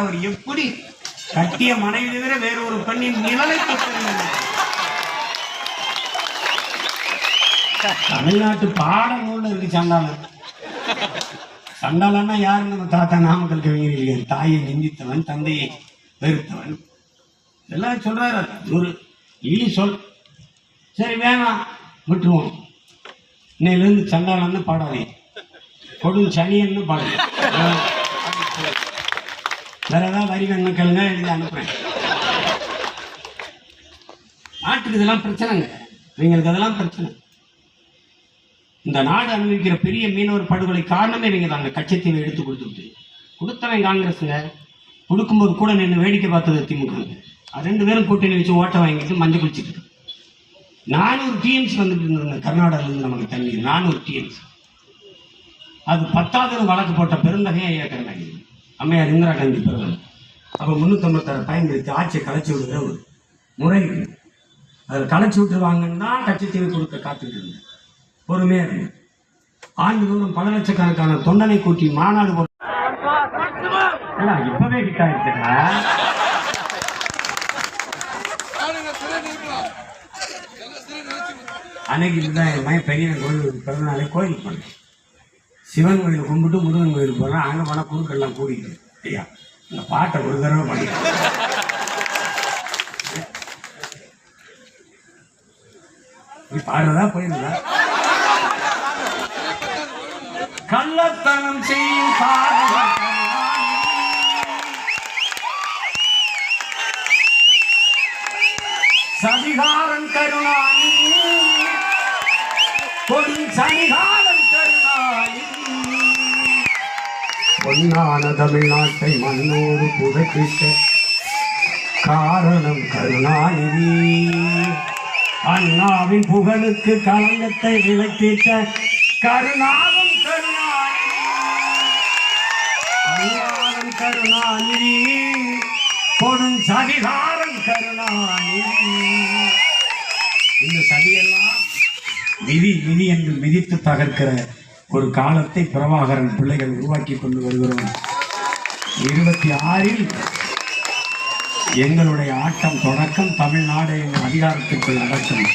அவர் எப்படி கட்டிய மனைவி தவிர வேற ஒரு பெண்ணின் நிழலை தமிழ்நாட்டு பாடம் நூல்ல இருக்கு சண்டாளன். சண்டாளன்னா யாரு நம்ம தாத்தா நாமக்கல் கவிஞர் இல்லையா? தாயை நிந்தித்தவன் தந்தையை வெறுத்தவன். இதெல்லாம் சொல்றாரு ஒரு இழி சொல். சரி வேணாம் விட்டுருவோம். இன்னையிலேருந்து சண்டாளன்னு பாடாதே கொடும் சனியன்னு பாடுங்க. வேற ஏதாவது வரி வேணும் கேளுங்க எழுதி அனுப்புறேன். நாட்டுக்கு இதெல்லாம் பிரச்சனைங்க. இவங்களுக்கு அதெல்லாம் பிரச்சனை. இந்த நாடு அனுபவிக்கிற பெரிய மீனவர் படுகொலை காரணமே இவங்க தாங்க கச்சத்தீவை எடுத்து கொடுத்துட்டு கொடுத்தவன் காங்கிரஸுங்க. கொடுக்கும்போது கூட நின்று வேடிக்கை பார்த்தது திமுக. அது ரெண்டு பேரும் கூட்டணி வச்சு ஓட்டை வாங்கிட்டு மஞ்சள் குளிச்சுட்டு நானூறு டிஎம்சி வந்துட்டு இருந்ததுங்க. கர்நாடகாவிலிருந்து நமக்கு தண்ணி நானூறு டிஎம்சி அது பத்தாவது வழக்கு போட்ட பெருந்தகையை ஐயா அம்மையார் இந்திரா காந்தி பிறகு அப்போ முந்நூற்றம்பத்தாறு பயன்படுத்தி ஆட்சியை கலைச்சி விடுகிற ஒரு முறை. அதில் கலைச்சி விட்டுருவாங்கன்னு தான் கட்சித்தீவை கொடுக்க காத்துட்டு இருந்தேன். பொறுமையாக இருந்தேன். ஆண்டுதோறும் பல லட்சக்கணக்கான தொண்டனை கூட்டி மாநாடு இப்பவே கிட்ட ஆயிடுச்சுடா அன்னைக்கு இதுதான் என் மகன் பெரிய கோயில் பிறந்தநாளே கோயிலுக்கு போனேன். சிவன் கோயில் கும்பிட்டு முருகன் கோயில் போகிறோம் அங்கே போனால் குழுக்கள்லாம் கூடிட்டு ஐயா இந்த பாட்டை ஒரு தடவை பண்ணி நீ பாடுறதா போயிருந்தா? கள்ளத்தனம் செய்யும் சதிகாரன் கருணானி பொன் சதிகாரன் பொன்னான தமிழ்நாட்டை மண்ணோடு புதைக்கிட்ட காரணம் கருணாநிதி. அண்ணாவின் புகழுக்கு களங்கத்தை விளக்கிட்ட கருணாகம் கருணாநிதி. கருணாநிதி பொன் சதிகாரம் கருணாநிதி. இந்த சதியெல்லாம் விதி விதி என்று மிதித்து தகர்க்கிற ஒரு காலத்தை பிரபாகரன் பிள்ளைகள் உருவாக்கி கொண்டு வருகிறோம். இருபத்தி ஆறில் எங்களுடைய ஆட்டம் தொடக்கம் தமிழ்நாடு எங்கள் அதிகாரத்திற்குள் நடக்கும்